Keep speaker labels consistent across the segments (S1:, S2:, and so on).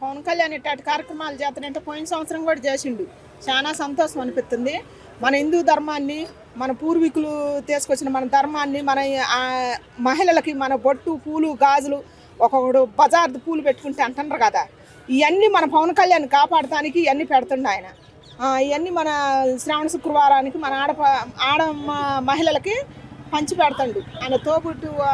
S1: పవన్ కళ్యాణ్ ఇట్లాంటి కార్యక్రమాలు చేతనంటే పోయిన సంవత్సరం కూడా చేసిండు. చాలా సంతోషం అనిపిస్తుంది మన హిందూ ధర్మాన్ని మన పూర్వీకులు తీసుకొచ్చిన మన ధర్మాన్ని మన మహిళలకి మన బొట్టు పూలు గాజులు ఒక్కొక్కడు బజార్ పూలు పెట్టుకుంటే అంటున్నారు కదా. ఇవన్నీ మన పవన్ కళ్యాణ్ కాపాడటానికి ఇవన్నీ పెడుతుండే ఆయన. ఇవన్నీ మన శ్రావణ శుక్రవారానికి మన ఆడ ఆడ మహిళలకి పంచి పెడతాడు. ఆయన తోబుట్టు ఆ,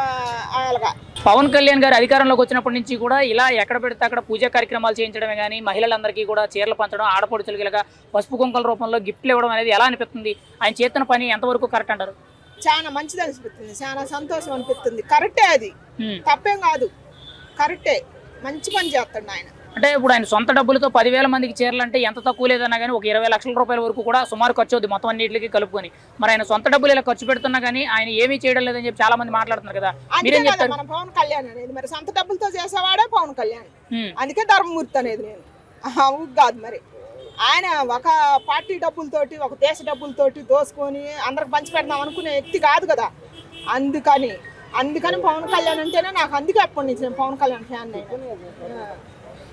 S2: పవన్ కళ్యాణ్ గారు అధికారంలోకి వచ్చినప్పటి నుంచి కూడా ఇలా ఎక్కడ పెడితే అక్కడ పూజా కార్యక్రమాలు చేయించడమే కానీ మహిళలందరికీ కూడా చీరలు పంచడం ఆడపడుచులకి ఇలాగా పసుపు కుంకల రూపంలో గిఫ్ట్లు ఇవ్వడం అనేది ఎలా అనిపిస్తుంది? ఆయన చేస్తున్న పని ఎంతవరకు కరెక్ట్ అంటారు?
S1: చాలా మంచిది అనిపిస్తుంది. చాలా సంతోషం అనిపిస్తుంది. కరెక్టే అది. తప్పేం కాదు. కరెక్టే. మంచి పని చేస్తాడు ఆయన.
S2: అంటే ఇప్పుడు ఆయన సొంత డబ్బులతో పదివేల మందికి చీరలు అంటే ఎంత తక్కువ లేదన్నా కానీ ఒక ఇరవై లక్షల రూపాయల వరకు కూడా సుమారు ఖర్చు అవుతుంది మొత్తం అన్నింటికి కలుపుకొని. మరి ఆయన సొంత డబ్బులు ఇలా ఖర్చు పెడుతున్నా కానీ ఆయన ఏమీ చేయడం లేదని చెప్పి చాలా మంది మాట్లాడుతున్నారు కదా. మీరేం చెప్తారు?
S1: మన పవన్ కళ్యాణ్ అనేది మరి సొంత డబ్బులతో చేసేవాడే పవన్ కళ్యాణ్. అందుకే ధర్మమూర్తి అనేది నేను. కాదు మరి. ఆయన ఒక పార్టీ డబ్బులతోటి ఒక దేశ డబ్బులతోటి దోసుకొని అందరికి పంచి పెడదాం అనుకునే వ్యక్తి కాదు కదా. అందుకని అందుకని పవన్ కళ్యాణ్ అంటేనే నాకు అందుకే అప్పటి నుంచి నేను పవన్ కళ్యాణ్ ఫ్యాన్.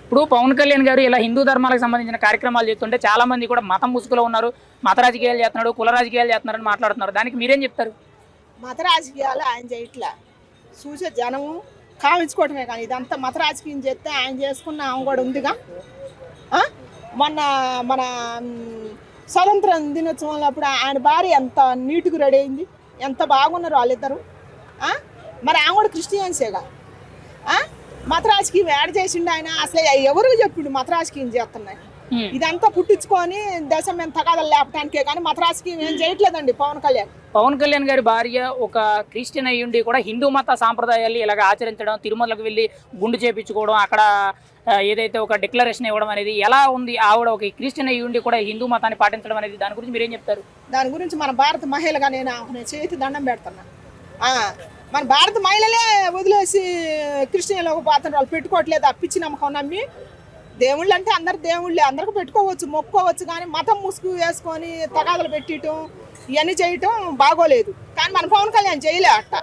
S2: ఇప్పుడు పవన్ కళ్యాణ్ గారు ఇలా హిందూ ధర్మాలకు సంబంధించిన కార్యక్రమాలు చేస్తుంటే చాలామంది కూడా మతం ముసుగులో ఉన్నారు మత రాజకీయాలు చేస్తున్నాడు కుల రాజకీయాలు చేస్తున్నారని మాట్లాడుతున్నారు. దానికి మీరేం చెప్తారు?
S1: మత రాజకీయాలు ఆయన చేయట్లా. చూసే జనము కావించుకోవటమే కానీ ఇదంతా మత రాజకీయం చేస్తే ఆయన చేసుకున్న ఆమె కూడా ఉందిగా. మొన్న మన స్వతంత్ర దినోత్సవంలో అప్పుడు ఆయన భార్య ఎంత నీట్గా రెడీ అయింది ఎంత బాగున్నారు వాళ్ళిద్దరు. మరి ఆమె కూడా క్రిస్టియన్సేగా. ఆ? మత రాజకీయం యాడ్ చేసిండు ఆయన. అసలు ఎవరు చెప్పిండు మత రాజకీయం చేస్తున్నాయి. ఇదంతా పుట్టించుకొని దేశం మీద తగాదలు లేపటానికే కానీ మత రాజకీయం ఏం చేయట్లేదండి పవన్ కళ్యాణ్.
S2: పవన్ కళ్యాణ్ గారి భార్య ఒక క్రిస్టియన్ అయ్యి ఉండి కూడా హిందూ మత సాంప్రదాయాలు ఇలాగ ఆచరించడం తిరుమలకు వెళ్ళి గుండు చేపించుకోవడం అక్కడ ఏదైతే ఒక డిక్లరేషన్ ఇవ్వడం అనేది ఎలా ఉంది? ఆవిడ ఒక క్రిస్టియన్ అయ్యి ఉండి కూడా హిందూ మతాన్ని పాటించడం అనేది దాని గురించి మీరేం చెప్తారు?
S1: దాని గురించి మన భారత మహిళగా నేను చేతి దండం పెడుతున్నా. ఆ, మన భారత మహిళలే వదిలేసి క్రిస్టియన్లోకి పోతున్నారు వాళ్ళు పెట్టుకోవట్లేదు అప్పిచ్చి నమ్మకం నమ్మి. దేవుళ్ళు అంటే అందరు దేవుళ్ళే అందరికి పెట్టుకోవచ్చు మొక్కుకోవచ్చు కానీ మతం ముసుగు వేసుకొని తగాదలు పెట్టడం ఇవన్నీ చేయటం బాగోలేదు. కానీ మన పవన్ కళ్యాణ్ చేయలే అట్ట.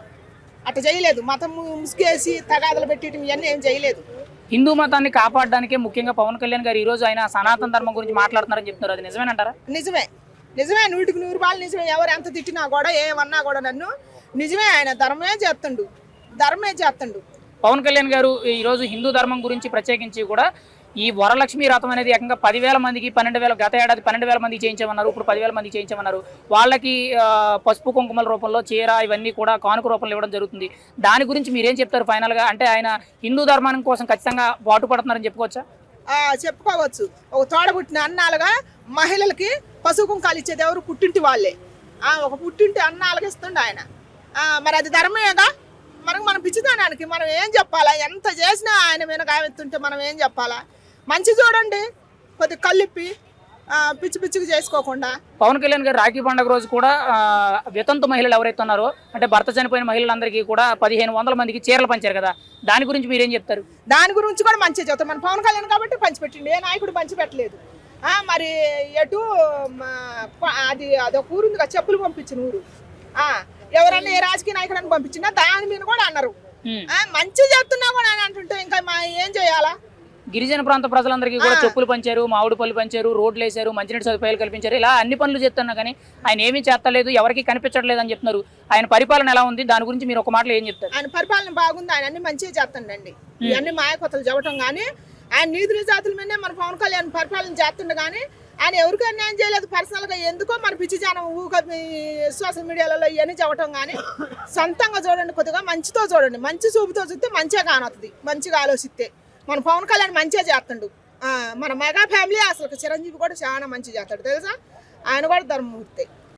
S1: అట్ట చేయలేదు. మతం ముసుగేసి తగాదలు పెట్టడం ఇవన్నీ ఏం చేయలేదు.
S2: హిందూ మతాన్ని కాపాడడానికే ముఖ్యంగా పవన్ కళ్యాణ్ గారు ఈ రోజు ఆయన సనాతన ధర్మం గురించి మాట్లాడుతున్నారని చెప్తున్నారు. అది నిజమేనంటారా?
S1: నిజమే. నిజమే. నూటికి నూరు పాలు నిజమే. ఎవరు ఎంత తిట్టినా కూడా ఏమన్నా కూడా నన్ను నిజమే ఆయన ధర్మమే చేస్తుండు. ధర్మే చేస్తుండు.
S2: పవన్ కళ్యాణ్ గారు ఈ రోజు హిందూ ధర్మం గురించి ప్రత్యేకించి కూడా ఈ వరలక్ష్మి రథం అనేది ఏకంగా పదివేల మందికి పన్నెండు వేల గత ఏడాది పన్నెండు వేల మందికి చేయించమన్నారు ఇప్పుడు పదివేల మందికి చేయించమన్నారు. వాళ్ళకి పసుపు కుంకుమల రూపంలో చీర ఇవన్నీ కూడా కానుక రూపంలో ఇవ్వడం జరుగుతుంది. దాని గురించి మీరేం చెప్తారు ఫైనల్గా అంటే ఆయన హిందూ ధర్మానికి కోసం ఖచ్చితంగా పాటుపడుతున్నారని చెప్పుకోవచ్చా?
S1: చెప్పుకోవచ్చు. ఒక తోడబుట్టిన అన్నాలుగా మహిళలకి పశువు కుంకాలు ఇచ్చేది ఎవరు? పుట్టింటి వాళ్ళే. ఒక పుట్టింటి అన్నాలుగా ఇస్తుండే ఆయన. మరి అది ధర్మమేగా మనకు మనం పిచ్చిదానానికి మనం ఏం చెప్పాలా? ఎంత చేసినా ఆయన మీద గావెత్తుంటే మనం ఏం చెప్పాలా? మంచి చూడండి. కొద్ది కల్లిప్పి పిచ్చి పిచ్చిగా చేసుకోకుండా.
S2: పవన్ కళ్యాణ్ గారు రాఖీ పండుగ రోజు కూడా వితంతు మహిళలు ఎవరైతే ఉన్నారో అంటే భర్త చనిపోయిన మహిళలందరికీ కూడా పదిహేను వందల మందికి చీరలు పంచారు కదా. దాని గురించి మీరేం చెప్తారు?
S1: దాని గురించి కూడా మంచిగా చెప్తాం మన పవన్ కళ్యాణ్ కాబట్టి పంచిపెట్టిండు. ఏ నాయకుడు పంచిపెట్టలేదు. మరి ఎటు అది అదొక ఊరు ఉంది కదా చెప్పులు పంపించిన ఊరు. ఎవరన్నా ఏ రాజకీయ నాయకుడని పంపించినా దాని మీద కూడా అన్నారు. మంచిగా చెప్తున్నా కూడా అని అంటుంటే ఇంకా మా ఏం చేయాలా?
S2: గిరిజన ప్రాంత ప్రజలందరికీ కూడా. చెప్పులు పంచారు మామిడి పళ్ళు పంచారు రోడ్లు వేశారు మంచినీటి సదుపాయాలు కల్పించారు ఇలా అన్ని పనులు చేస్తున్నా కానీ ఆయన ఏమీ చేస్తలేదు ఎవరికి కనిపించట్లేదు అని చెప్తున్నారు. ఆయన పరిపాలన ఎలా ఉంది? దాని గురించి మీరు ఒక మాటలో ఏం చెప్తారు?
S1: ఆయన పరిపాలన బాగుంది ఆయన అన్ని మంచిగా చేస్తుండండి. ఇవన్నీ మాయకొత్తలు చెప్పటం కానీ ఆయన నీతుల జాతుల మీదనే మన పవన్ కళ్యాణ్ పరిపాలన చేస్తుండే కానీ ఆయన ఎవరికి అన్యాయం చేయలేదు. పర్సనల్గా ఎందుకో మన పిచ్చి జనం ఊక సోషల్ మీడియాలలో ఇవన్నీ చెప్పటం కానీ సొంతంగా చూడండి కొద్దిగా మంచితో చూడండి. మంచి చూపుతో చూస్తే మంచిగా కానవుతుంది మంచిగా ఆలోచిస్తే. మన పవన్ కళ్యాణ్ మంచిగా చేస్తుండు. ఆ, మన మెగా ఫ్యామిలీ అసలు చిరంజీవి కూడా చాలా మంచిగా చేస్తాడు. తెలుసా? ఆయన కూడా ధర్మమూర్తి.